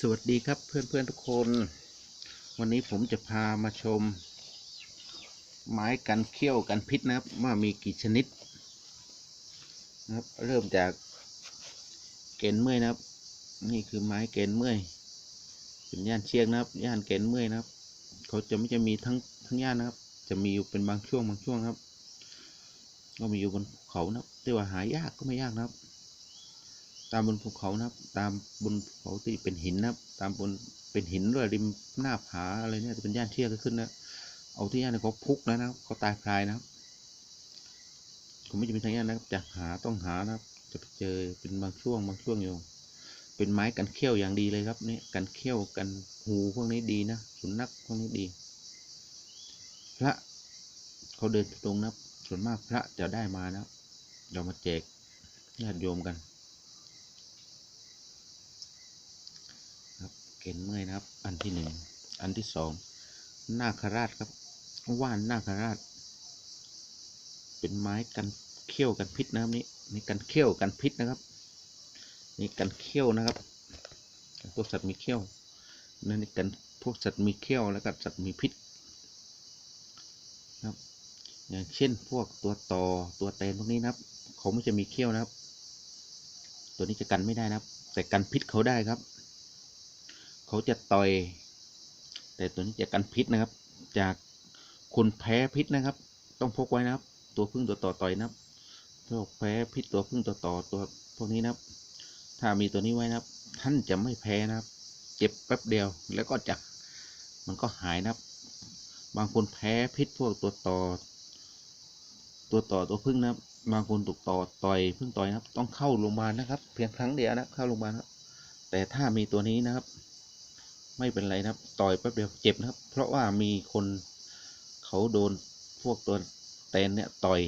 สวัสดีครับเพื่อนๆทุกคน วันนี้ผมจะพามาชม ไม้กันเขี้ยวกันพิษนะครับว่ามีกี่ชนิดนะครับเริ่มจากเกณฑ์เมื่อยนะครับ นี่คือไม้เกณฑ์เมื่อยเป็นย่านเชียงนะครับย่านเกณฑ์เมื่อยนะครับ เขาจะไม่จะมีทั้งทั้งย่านนะครับ จะมีอยู่เป็นบางช่วงบางช่วงครับ ก็มีอยู่บนเขานะครับแต่ว่าหายากก็ไม่ยากนะครับ ตามบนภูเขานะครับ ตามบนภูเขาที่เป็นหินนะครับ ตามบนเป็นหินด้วยริมหน้าผาอะไรเนี่ยจะเป็นย่านเชี่ยก็ขึ้นนะเอาที่ย่านเขาพุกแล้วนะครับเขาตายพรายนะครับผมไม่จะเป็นทางย่านนะครับจะหาต้องหานะครับ จะไปเจอเป็นบางช่วงบางช่วงอยู่เป็นไม้กันเขี้ยวอย่างดีเลยครับเนี่ยกันเขี้ยวกันหูพวกนี้ดีนะสุนัขพวกนี้ดี พระเขาเดินตรงนะส่วนมากพระจะได้มานะเรามาแจกญาติโยมกัน ครับ เกณฑ์เมื่อยนะครับ อันที่หนึ่งอันที่สองนาคราชครับ ว่านนาคราช เป็นไม้กันเขี้ยวกันพิษนะครับนี่นี่กันเขี้ยวกันพิษนะครับนี่กันเขี้ยวนะครับพวกสัตว์มีเขี้ยวนั่นนี่กันพวกสัตว์มีเขี้ยวแล้วก็สัตว์มีพิษนะครับ อย่างเช่นพวกตัวต่อตัวเตนพวกนี้นะครับ เขาไม่จะมีเขี้ยวนะครับ ตัวนี้จะกันไม่ได้นะครับ แต่กันพิษเขาได้ครับ เขาจะต่อย แต่ตัวนี้จะกันพิษนะครับ จากคนแพ้พิษนะครับ ต้องพกไว้นะครับ ตัวพึ่งตัวต่อต่อยนะครับพวกแพ้พิษตัวพึ่งตัวต่อตัวพวกนี้นะครับ ถ้ามีตัวนี้ไว้นะครับ ท่านจะไม่แพ้นะครับ เจ็บแป๊บเดียวแล้วก็จะมันก็หายนะครับ บางคนแพ้พิษพวกตัวต่อ ตัวต่อตัวพึ่งนะครับบางคนถูกต่อต่อยพึ่งต่อยนะครับ ต้องเข้าโรงพยาบาลนะครับ เพียงครั้งเดียวนะเข้าโรงพยาบาลครับแต่ถ้ามีตัวนี้นะครับ ไม่เป็นไรนะครับ ต่อยแป๊บเดียวเจ็บนะครับ เพราะว่ามีคนเขาโดนพวกตัวแตนเนี่ยต่อย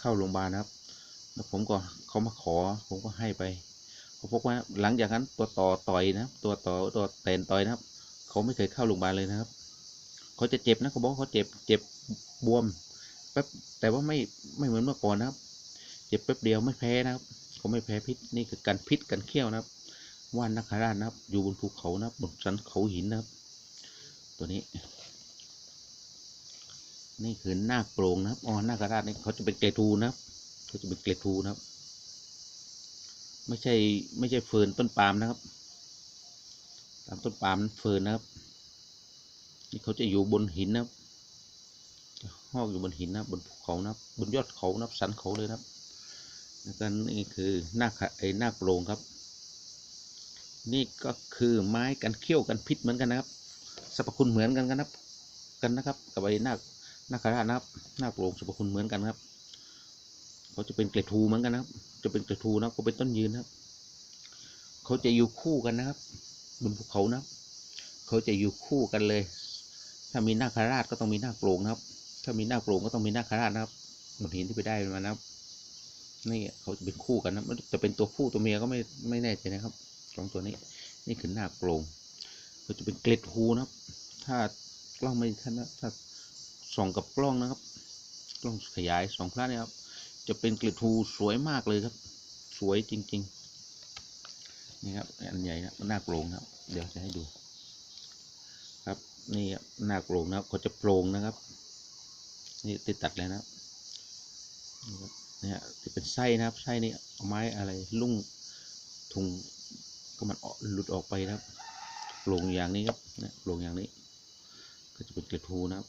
เข้าโรงพยาบาลนะครับ แล้วผมก็เขามาขอผมก็ให้ไปเขาพบว่าหลังจากนั้นตัวต่อต่อยนะครับตัวต่อตัวแตนต่อยนะครับ เขาไม่เคยเข้าโรงพยาบาลเลยนะครับ เขาจะเจ็บนะเขาบอกเขาเจ็บเจ็บบวมแป๊บแต่ว่าไม่ไม่เหมือนเมื่อก่อนนะครับ เจ็บแป๊บเดียวไม่แพ้นะครับเขาไม่แพ้พิษนี่คือการพิษกันเขี้ยวนะครับ ว่านนาคราชนะครับ อยู่บนภูเขานะครับบนสันเขาหินนะครับ ตัวนี้ นี่คือนาคโปร่งนะครับอ๋อนาคราชนี่เขาจะเป็นเกทูนะครับเขาจะเป็นเกทูนะครับ ไม่ใช่ไม่ใช่เฟิร์นต้นปาล์มนะครับ ตามต้นปาล์มนั้นเฟิร์นนะครับ นี่เขาจะอยู่บนหินนะครับหอกอยู่บนหินนะครับบนภูเขานะครับบนยอดเขานะครับสันเขาเลยนะครับแล้วก็นี่คือหน้าไอ้นาโปร่งครับ นี่ก็คือไม้กันเขี้ยวกันพิษเหมือนกันนะครับสรรพคุณเหมือนกันกันนะครับกันนะครับ กับไอ้นาคนาคราชนะครับนาคโปร่งสรรพคุณเหมือนกันครับเขาจะเป็นเกล็ดทูเหมือนกันนะครับ จะเป็นเกล็ดทูนะครับเป็นต้นยืนนะครับ เขาจะอยู่คู่กันนะครับบนภูเขานะครับเขาจะอยู่คู่กันเลย ถ้ามีนาคราชก็ต้องมีนาคโปร่งนะครับ ถ้ามีนาคโปร่งก็ต้องมีนาคราชนะครับบนหินที่ไปได้มานะครับนี่เขาจะเป็นคู่กันนะจะเป็นตัวผู้ตัวเมียก็ไม่ไม่แน่ใจนะครับ สองตัวนี้ นี่คือหน้าโปร่งก็จะเป็นเกล็ดหูนะครับ ถ้ากล้องไม่ทันนะถ้าส่องกับกล้องนะครับ กล้องขยายสองพระเนี่ยครับ จะเป็นเกล็ดหูสวยมากเลยครับ สวยจริง ๆ นี่ครับอันใหญ่นะหน้าโปร่งครับ เดี๋ยวจะให้ดู ครับนี่ครับหน้าโปร่งนะครับเขาจะโปร่งนะครับนี่ติดตัดเลยนะครับนี่ครับเนี่ยจะเป็นไส้นะครับไส้นี่ไม้อะไรลุ่งถุง มันออกหลุดออกไปนะครับโปร่งอย่างนี้ครับนี่ยโปร่งอย่างนี้ ก็จะเป็นเกล็ดทูนะครับ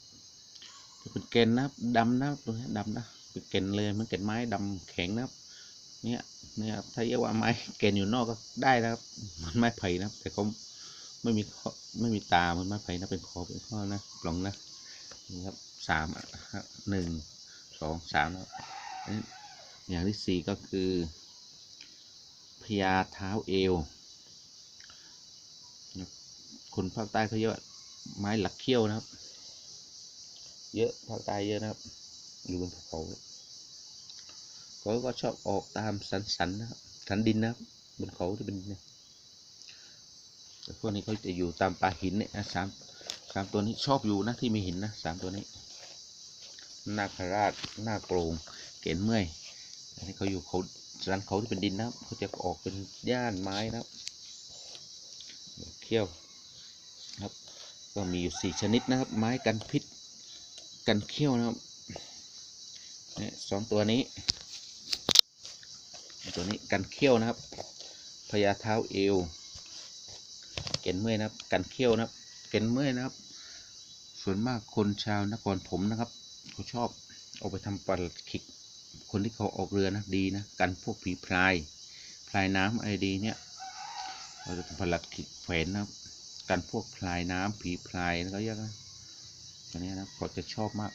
จะเป็นเกนนะครับดำนะครับตรงนี้ดำนะเป็นเกนเลยมันเกนไม้ดำแข็งนะครับ เนี่ยเนี่ยครับถ้าเรียกว่าไม้เกนอยู่นอกก็ได้นะครับ มันไม้ไผ่นะครับ แต่เขาไม่มีข้อไม่มีตามันไม้ไผ่นะเป็นคอเป็นข้อนะปล่องนะนี่ครับสามหนึ่งสองสามนะครับอย่างที่สี่ก็คือพญาเท้าเอว คนภาคใต้เขาเยอะไม้หลักเขี้ยวนะครับ เยอะภาคใต้เยอะนะครับ อยู่บนภูเขาเขาก็ชอบออกตามสันสันนะครับสันดินนะครับบนเขาที่เป็นดินเนี่ยแต่พวกนี้เขาจะอยู่ตามป่าหินเนี่ยนะสามสามตัวนี้ชอบอยู่นะที่มีหินนะสามตัวนี้นาคราชนาโปร่งเกณฑ์เมื่อยอันนี้เขาอยู่เขาสันเขาที่เป็นดินนะครับเขาจะออกเป็นย่านไม้นะครับเขี้ยว ครับ ก็มีอยู่สี่ชนิดนะครับ ไม้กันพิษกันเขี้ยวนะครับนี่สองตัวนี้ ตัวนี้กันเขี้ยวนะครับพญาเท้าเอวเก็นเมื่อยนะครับ กันเขี้ยวนะครับเก็นเมื่อยนะครับ ส่วนมากคนชาวนครผมนะครับเขาชอบเอาไปทำปลาขิก คนที่เขาออกเรือนะดีนะกันพวกผีพรายพลายน้ำไอดีเนี่ยเราจะทำปลาขิกแขวนนะครับ กันพวกพลายน้ำผีพรายนะเขาเรียกนะตัวนี้นะครับเขาจะชอบมาก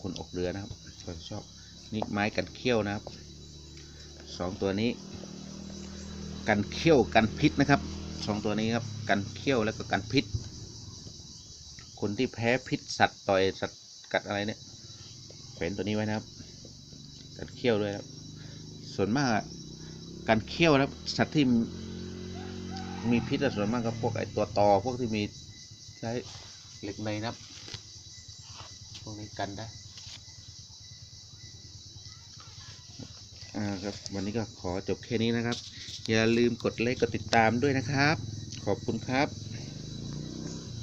คนออกเรือนะครับเขาจะชอบนี่ไม้กันเขี้ยวนะครับสองตัวนี้ กันเขี้ยวกันพิษนะครับสองตัวนี้ครับกันเขี้ยวแล้วก็กันพิษ คนที่แพ้พิษสัตว์ต่อยสัตว์กัดอะไรเนี่ยแขวนตัวนี้ไว้นะครับ กันเขี้ยวด้วยครับส่วนมากการเขี้ยวนะครับสัตว์ที่ มีพิษส่วนมากก็พวกไอตัวตอพวกที่มีใช้เหล็กในนับพวกนี้กันได้อ่าครับวันนี้ก็ขอจบแค่นี้นะครับ อย่าลืมกดไลค์กดติดตามด้วยนะครับ ขอบคุณครับ